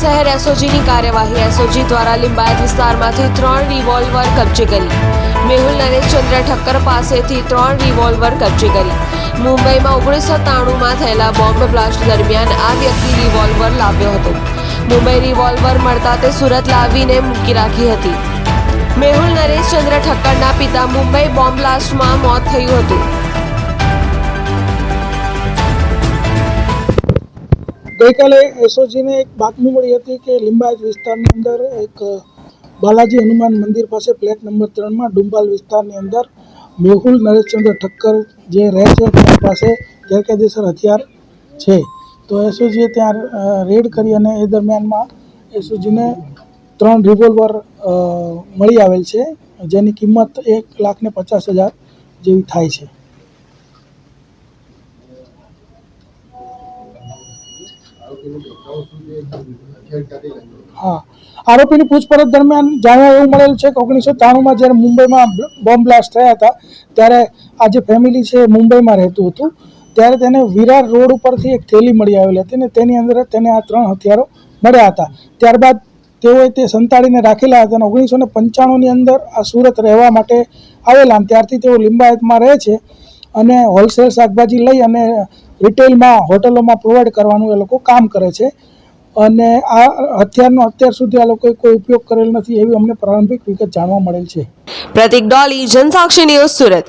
શહેર એસઓજીની કાર્યવાહી. એસઓજી દ્વારા લિંબાયત વિસ્તારમાંથી ત્રણ રિવોલ્વર કબજે કરી. મેહુલ નરેશચંદ્ર ઠક્કર પાસેથી ત્રણ રિવોલ્વર કબજે કરી. મુંબઈમાં ઓગણીસો ત્રાણુંમાં થયેલા બોમ્બ બ્લાસ્ટ દરમિયાન આ વ્યક્તિ રિવોલ્વર લાવ્યો હતો. મુંબઈ રિવોલ્વર મળતા તે સુરત લાવીને મૂકી રાખી હતી. મેહુલ નરેશચંદ્ર ઠક્કરના પિતા મુંબઈ બોમ્બ બ્લાસ્ટમાં મોત થયું હતું. ગઈકાલે એસઓજીને એક બાતમી મળી હતી કે લિંબાયત વિસ્તારની અંદર એક બાલાજી હનુમાન મંદિર પાસે ફ્લેટ નંબર ત્રણમાં ડુંબાલ વિસ્તારની અંદર મેહુલ નરેશચંદ્ર ઠક્કર જે રહે છે તેની પાસે ગેરકાયદેસર હથિયાર છે. તો એસઓજીએ ત્યાં રેડ કરી અને એ દરમિયાનમાં એસઓજીને ત્રણ રિવોલ્વર મળી આવેલ છે, જેની કિંમત એક લાખ ને પચાસ હજાર જેવી થાય છે. હા. આરોપીની પૂછપરછ દરમિયાન જાણવા એવું મળેલ છે કે ઓગણીસો ત્રાણુંમાં જ્યારે મુંબઈમાં બોમ્બ બ્લાસ્ટ થયા હતા, ત્યારે આ જે ફેમિલી છે મુંબઈમાં રહેતું હતું, ત્યારે તેને વિરાર રોડ ઉપરથી એક થેલી મળી આવેલી હતી ને તેની અંદર તેને આ ત્રણ હથિયારો મળ્યા હતા. ત્યારબાદ તેઓએ તે સંતાડીને રાખેલા હતા અને ઓગણીસો ને પંચાણુંની અંદર આ સુરત રહેવા માટે આવેલા ત્યારથી તેઓ લિંબાયતમાં રહે છે અને હોલસેલ શાકભાજી લઈ અને રિટેલમાં હોટલોમાં પ્રોવાઈડ કરવાનું એ લોકો કામ કરે છે. અને આ હથિયારનો અત્યાર સુધી આ લોકોએ કોઈ ઉપયોગ કરેલ નથી એવી અમને પ્રારંભિક વિગત જાણવા મળેલ છે. પ્રતિક ડોલી, જનસાક્ષી ન્યૂઝ સુરત.